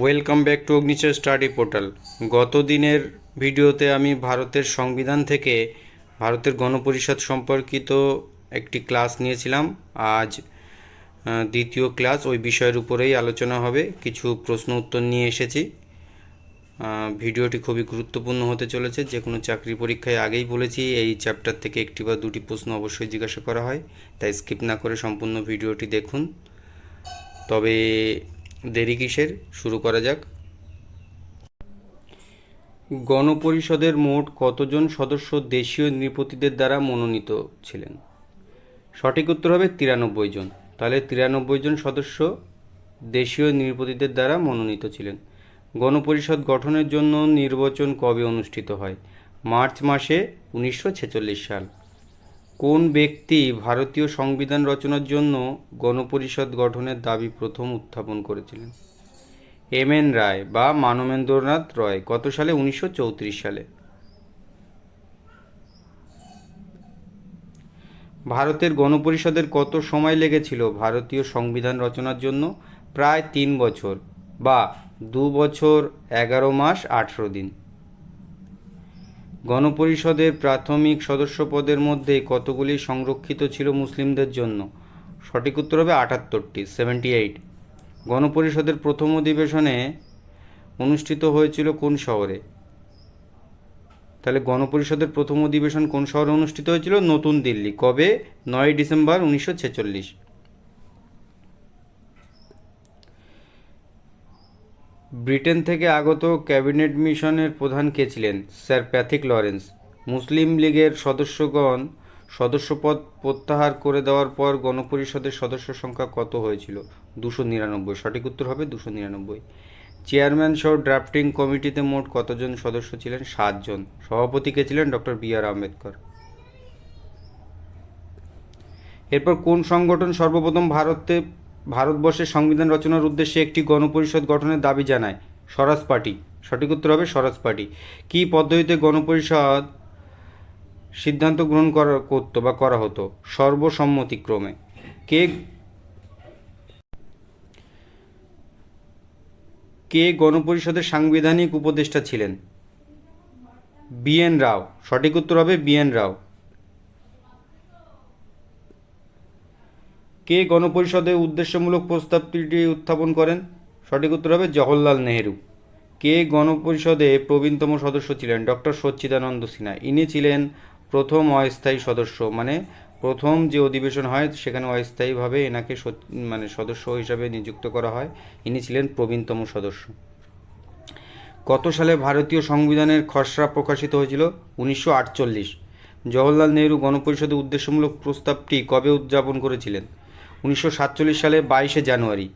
Welcome back to Agnichar study portal গত দিনের ভিডিওতে আমি ভারতের সংবিধান থেকে ভারতের গণপরিষদ সম্পর্কিত একটি ক্লাস নিয়েছিলাম। আজ দ্বিতীয় ক্লাস, ওই বিষয়ের উপরেই আলোচনা হবে। কিছু প্রশ্ন উত্তর নিয়ে এসেছি। ভিডিওটি খুবই গুরুত্বপূর্ণ হতে চলেছে। যে কোনো চাকরি পরীক্ষায় আগেই বলেছি, এই চ্যাপ্টার থেকে একটি বা দুটি প্রশ্ন অবশ্যই জিজ্ঞাসা করা হয়। তাই স্কিপ না করে সম্পূর্ণ ভিডিওটি দেখুন। তবে দেরি কিসের? শুরু করা যাক। গণপরিষদের মোট কতজন সদস্য দেশীয় নৃপতিদের দ্বারা মনোনীত ছিলেন? সঠিক উত্তর হবে তিরানব্বই জন। তাহলে তিরানব্বই জন সদস্য দেশীয় নৃপতিদের দ্বারা মনোনীত ছিলেন। গণপরিষদ গঠনের জন্য নির্বাচন কবে অনুষ্ঠিত হয়? মার্চ মাসে উনিশশো ছেচল্লিশ সাল। কোন ব্যক্তি ভারতীয় সংবিধান রচনার জন্য গণপরিষদ গঠনের দাবি প্রথম উত্থাপন করেছিলেন? এম এন রায় বা মানবেন্দ্রনাথ রয়, কত সালে? উনিশশো চৌত্রিশ সালে। ভারতের গণপরিষদের কত সময় লেগেছিল ভারতীয় সংবিধান রচনার জন্য? প্রায় তিন বছর বা দু বছর, এগারো মাস, আঠেরো দিন। গণপরিষদের প্রাথমিক সদস্য পদের মধ্যে কতগুলি সংরক্ষিত ছিল মুসলিমদের জন্য? সঠিক উত্তর হবে আটাত্তরটি সেভেন্টি এইট গণপরিষদের প্রথম অধিবেশনে অনুষ্ঠিত হয়েছিল কোন শহরে? তাহলে গণপরিষদের প্রথম অধিবেশন কোন শহরে অনুষ্ঠিত হয়েছিল? নতুন দিল্লি। কবে? নয় ডিসেম্বর উনিশশো ছেচল্লিশ। ব্রিটেন থেকে আগত ক্যাবিনেট মিশনের প্রধান কে ছিলেন? Sir Pethick Lawrence. মুসলিম লীগের সদস্যগণ সদস্যপদ প্রত্যাহার করে দেওয়ার পর গণপরিষদের সদস্য সংখ্যা কত হয়েছিল? দুশো নিরানব্বই। সঠিক উত্তর হবে দুশো নিরানব্বই। চেয়ারম্যান সহ ড্রাফটিং কমিটিতে মোট কতজন সদস্য ছিলেন? সাতজন সভাপতি কে ছিলেন? Doctor B R Ambedkar. এরপর কোন সংগঠন সর্বপ্রথম ভারতে ভারতবর্ষের সংবিধান রচনার উদ্দেশ্যে একটি গণপরিষদ গঠনের দাবি জানায় স্বরাজ পার্টি। সঠিক উত্তর হবে স্বরাজ পার্টি। কী পদ্ধতিতে গণপরিষদ সিদ্ধান্ত গ্রহণ করা, করতো বা করা হতো? সর্বসম্মতিক্রমে। কে কে গণপরিষদের সাংবিধানিক উপদেষ্টা ছিলেন? B N Rao. সঠিক উত্তর হবে বি এন রাও। কে গণপরিষদে উদ্দেশ্যমূলক প্রস্তাবটি উত্থাপন করেন? সঠিক উত্তর হবে জওহরলাল নেহেরু। কে গণপরিষদে প্রবীণতম সদস্য ছিলেন? ডক্টর সচ্চিদানন্দ সিনহা। ইনি ছিলেন প্রথম অস্থায়ী সদস্য মানে প্রথম যে অধিবেশন হয় সেখানে অস্থায়ীভাবে এনাকে মানে সদস্য হিসাবে নিযুক্ত করা হয়। ইনি ছিলেন প্রবীণতম সদস্য। কত সালে ভারতীয় সংবিধানের খসড়া প্রকাশিত হয়েছিল? উনিশশো আটচল্লিশ। জওহরলাল নেহরু গণপরিষদের উদ্দেশ্যমূলক প্রস্তাবটি কবে উদযাপন করেছিলেন? উনিশশো সাতচল্লিশ সালে বাইশে জানুয়ারি।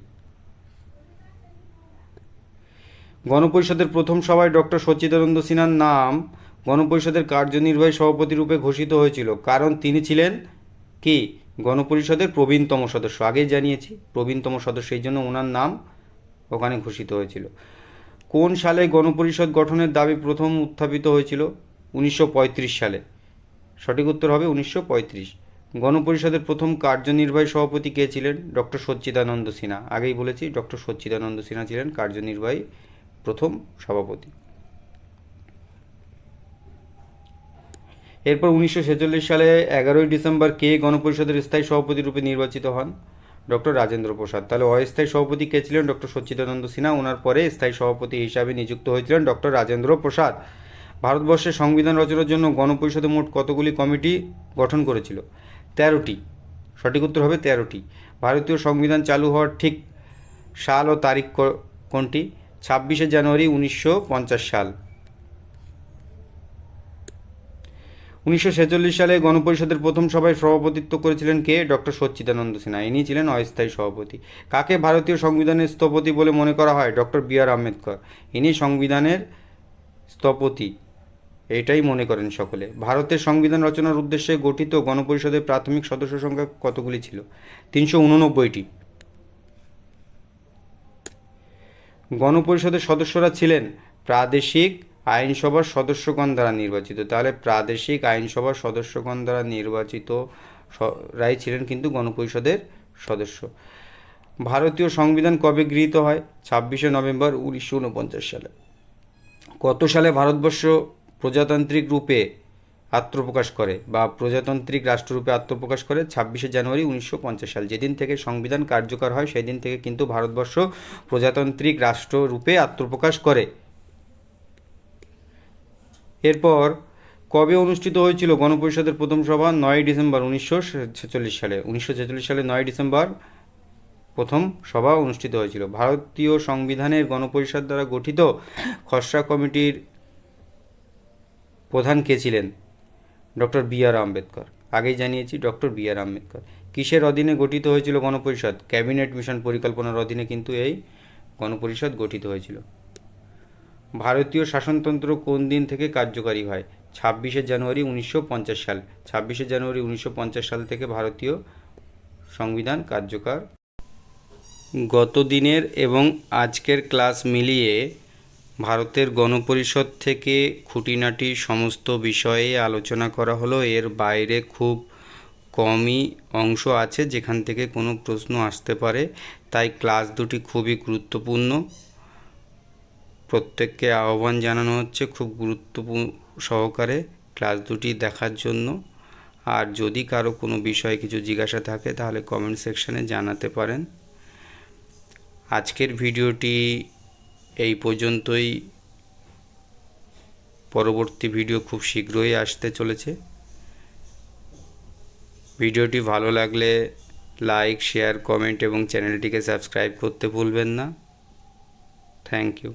গণপরিষদের প্রথম সভায় ডক্টর সচ্চিদানন্দ সিনহার নাম গণপরিষদের কার্যনির্বাহী সভাপতি রূপে ঘোষিত হয়েছিল। কারণ তিনি ছিলেন কি? গণপরিষদের প্রবীণতম সদস্য। আগেই জানিয়েছি, প্রবীণতম সদস্য, এই জন্য ওনার নাম ওখানে ঘোষিত হয়েছিল। কোন সালে গণপরিষদ গঠনের দাবি প্রথম উত্থাপিত হয়েছিল? উনিশশো পঁয়ত্রিশ সালে। সঠিক উত্তর হবে উনিশশো পঁয়ত্রিশ। গণপরিষদের প্রথম কার্যনির্বাহী সভাপতি কে ছিলেন? ডক্টর সচ্চিদানন্দ সিনহা। আগেই বলেছি, ডক্টর সচ্চিদানন্দ সিনহা ছিলেন কার্যনির্বাহী প্রথম সভাপতি। এরপর উনিশশো ছেচল্লিশ সালে এগারোই ডিসেম্বর কে গণপরিষদের স্থায়ী সভাপতি রূপে নির্বাচিত হন? ডক্টর রাজেন্দ্র প্রসাদ। তাহলে অস্থায়ী সভাপতি কে ছিলেন? ডক্টর সচ্চিদানন্দ সিনহা। ওনার পরে স্থায়ী সভাপতি হিসাবে নিযুক্ত হয়েছিলেন ডক্টর রাজেন্দ্র প্রসাদ। ভারতবর্ষের সংবিধান রচনার জন্য গণপরিষদে মোট কতগুলি কমিটি গঠন করেছিল? তেরোটি। সঠিক উত্তর হবে তেরোটি। ভারতীয় সংবিধান চালু হওয়ার ঠিক সাল ও তারিখ কোনটি? ছাব্বিশে জানুয়ারি উনিশশো পঞ্চাশ সাল। উনিশশো ছেচল্লিশ সালে গণপরিষদের প্রথম সভায় সভাপতিত্ব করেছিলেন কে? ডক্টর সচ্চিদানন্দ সিনহা। ইনি ছিলেন অস্থায়ী সভাপতি। কাকে ভারতীয় সংবিধানের স্থপতি বলে মনে করা হয়? Doctor B R Ambedkar. ইনি সংবিধানের স্থপতি। এটাই মনে করেন সকলে। ভারতের সংবিধান রচনার উদ্দেশ্যে গঠিত গণপরিষদের প্রাথমিক সদস্য সংখ্যা কতগুলি ছিল? তিনশো উননব্বইটি। গণপরিষদের সদস্যরা ছিলেন প্রাদেশিক আইনসভার সদস্যগণ দ্বারা নির্বাচিত। তাহলে প্রাদেশিক আইনসভার সদস্যগণ দ্বারা নির্বাচিত রাই ছিলেন কিন্তু গণপরিষদের সদস্য। ভারতীয় সংবিধান কবে গৃহীত হয়? ছাব্বিশে নভেম্বর উনিশশো উনপঞ্চাশ সালে। কত সালে ভারতবর্ষ প্রজাতান্ত্রিক রূপে আত্মপ্রকাশ করে বা প্রজাতান্ত্রিক রাষ্ট্ররূপে আত্মপ্রকাশ করে ছাব্বিশে জানুয়ারি উনিশশো পঞ্চাশ সাল। যেদিন থেকে সংবিধান কার্যকর হয় সেই দিন থেকে কিন্তু ভারতবর্ষ প্রজাতান্ত্রিক রাষ্ট্ররূপে আত্মপ্রকাশ করে। এরপর, কবে অনুষ্ঠিত হয়েছিল গণপরিষদের প্রথম সভা? নয় ডিসেম্বর উনিশশো ছেচল্লিশ সালে। উনিশশো ছেচল্লিশ সালে নয় ডিসেম্বর প্রথম সভা অনুষ্ঠিত হয়েছিল। ভারতীয় সংবিধানের গণপরিষদ দ্বারা গঠিত খসড়া কমিটির প্রধান কে ছিলেন? Doctor B R Ambedkar. আগেই জানিয়েছি ডক্টর বি আর আম্বেদকর। কিসের অধীনে গঠিত হয়েছিল গণপরিষদ? ক্যাবিনেট মিশন পরিকল্পনার অধীনে কিন্তু এই গণপরিষদ গঠিত হয়েছিল। ভারতীয় শাসনতন্ত্র কোন দিন থেকে কার্যকারী হয়? ছাব্বিশে জানুয়ারি উনিশশো পঞ্চাশ সাল। ছাব্বিশে জানুয়ারি উনিশশো পঞ্চাশ সাল থেকে ভারতীয় সংবিধান কার্যকর। গত দিনের এবং আজকের ক্লাস মিলিয়ে ভারতের গণপরিষদ থেকে খুঁটিনাটি সমস্ত বিষয়ে আলোচনা করা হলো। এর বাইরে খুব কমই অংশ আছে যেখান থেকে কোনো প্রশ্ন আসতে পারে। তাই ক্লাস দুটি খুবই গুরুত্বপূর্ণ। প্রত্যেককে আহ্বান জানানো হচ্ছে খুব গুরুত্বপূর্ণ সহকারে ক্লাস দুটি দেখার জন্য। আর যদি কারও কোনো বিষয়ে কিছু জিজ্ঞাসা থাকে তাহলে কমেন্ট সেকশানে জানাতে পারেন। আজকের ভিডিওটি এই পর্যন্তই। পরবর্তী ভিডিও খুব শীঘ্রই আসতে চলেছে। ভিডিওটি ভালো লাগলে লাইক শেয়ার কমেন্ট এবং চ্যানেলটিকে সাবস্ক্রাইব করতে ভুলবেন না। Thank you